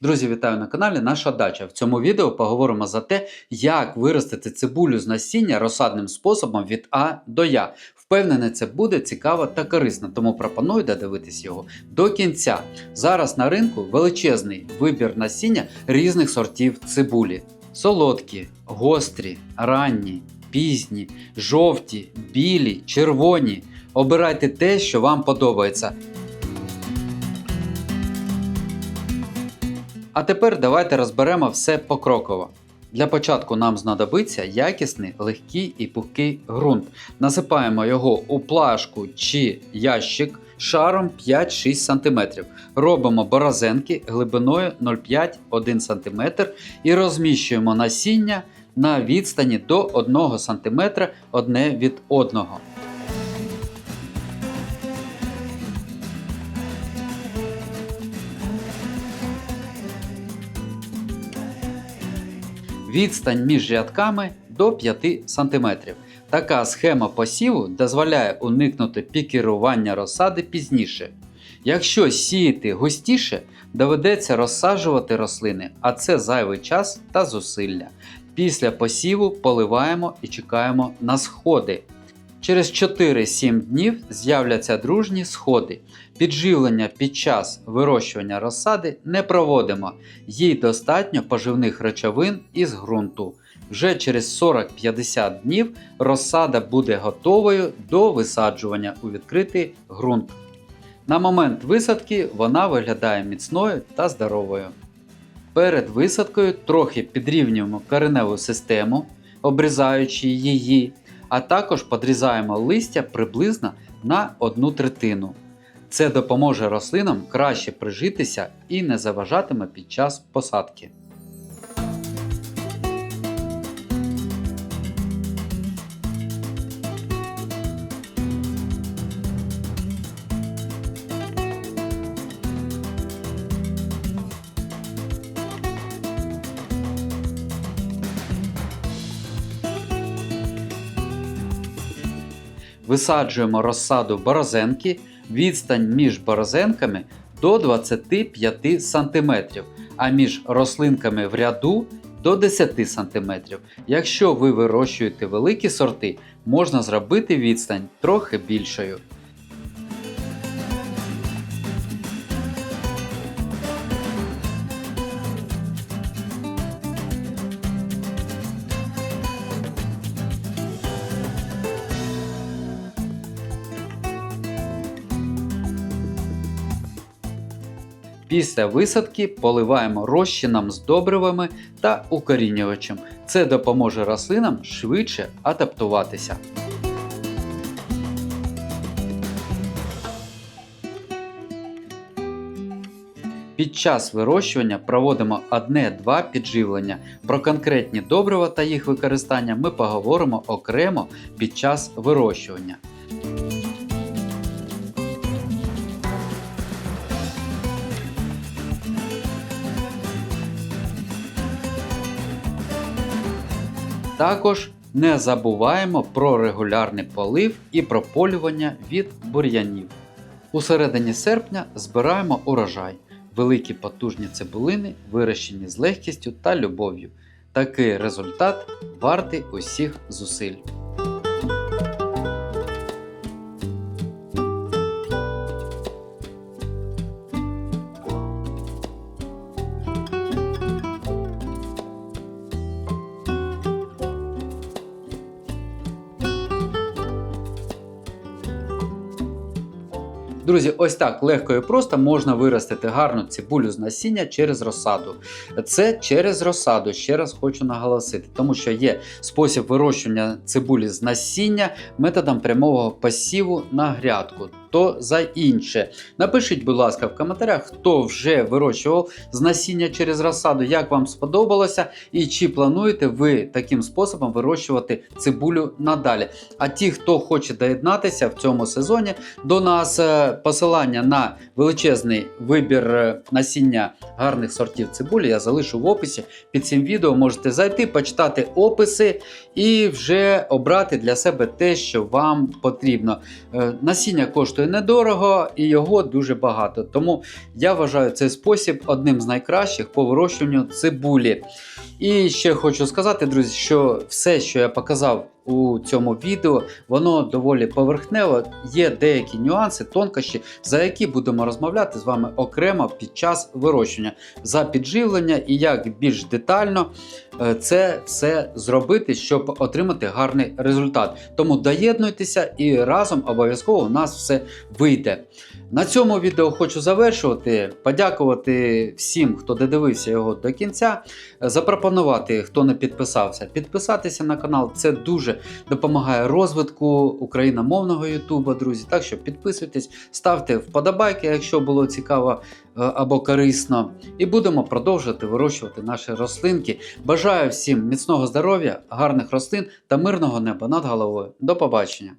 Друзі, вітаю на каналі Наша Дача. В цьому відео поговоримо за те, як виростити цибулю з насіння розсадним способом від А до Я. Впевнений, це буде цікаво та корисно, тому пропоную додивитись його до кінця. Зараз на ринку величезний вибір насіння різних сортів цибулі: солодкі, гострі, ранні, пізні, жовті, білі, червоні. Обирайте те, що вам подобається. А тепер давайте розберемо все покроково. Для початку нам знадобиться якісний, легкий і пухкий ґрунт. Насипаємо його у плашку чи ящик шаром 5-6 см. Робимо борозенки глибиною 0,5-1 см і розміщуємо насіння на відстані до 1 см одне від одного. Відстань між рядками до 5 см. Така схема посіву дозволяє уникнути пікірування розсади пізніше. Якщо сіяти густіше, доведеться розсаджувати рослини, а це зайвий час та зусилля. Після посіву поливаємо і чекаємо на сходи. Через 4-7 днів з'являться дружні сходи. Підживлення під час вирощування розсади не проводимо, їй достатньо поживних речовин із ґрунту. Вже через 40-50 днів розсада буде готовою до висаджування у відкритий ґрунт. На момент висадки вона виглядає міцною та здоровою. Перед висадкою трохи підрівнюємо кореневу систему, обрізаючи її, а також подрізаємо листя приблизно на одну третину. Це допоможе рослинам краще прижитися і не заважатиме під час посадки. Висаджуємо розсаду борозенки, відстань між борозенками до 25 см, а між рослинками в ряду до 10 см. Якщо ви вирощуєте великі сорти, можна зробити відстань трохи більшою. Після висадки поливаємо розчином з добривами та укорінювачем. Це допоможе рослинам швидше адаптуватися. Під час вирощування проводимо одне-два підживлення. Про конкретні добрива та їх використання ми поговоримо окремо під час вирощування. Також не забуваємо про регулярний полив і прополювання від бур'янів. У середині серпня збираємо урожай. Великі потужні цибулини вирощені з легкістю та любов'ю. Такий результат вартий усіх зусиль. Друзі, ось так легко і просто можна виростити гарну цибулю з насіння через розсаду. Це через розсаду, ще раз хочу наголосити, тому що є спосіб вирощування цибулі з насіння методом прямого посіву на грядку. То за інше. Напишіть, будь ласка, в коментарях, хто вже вирощував з насіння через розсаду, як вам сподобалося, і чи плануєте ви таким способом вирощувати цибулю надалі. А ті, хто хоче доєднатися в цьому сезоні до нас, е, посилання на величезний вибір е, насіння гарних сортів цибулі я залишу в описі під цим відео. Можете зайти, почитати описи і вже обрати для себе те, що вам потрібно. Е, Насіння коштує коштує недорого і його дуже багато. Тому я вважаю цей спосіб одним з найкращих по вирощуванню цибулі. І ще хочу сказати, друзі, що все, що я показав у цьому відео, воно доволі поверхнево. Є деякі нюанси, тонкощі, за які будемо розмовляти з вами окремо під час вирощування за підживлення і як більш детально е, це все зробити, щоб отримати гарний результат. Тому доєднуйтеся і разом обов'язково у нас все вийде. На цьому відео хочу завершувати, подякувати всім, хто додивився його до кінця. Запропонувати, хто не підписався, підписатися на канал. Це дуже допомагає розвитку україномовного Ютуба, друзі. Так що підписуйтесь, ставте вподобайки, якщо було цікаво е, або корисно. І будемо продовжувати вирощувати наші рослинки. Бажаю всім міцного здоров'я, гарних рослин та мирного неба над головою. До побачення!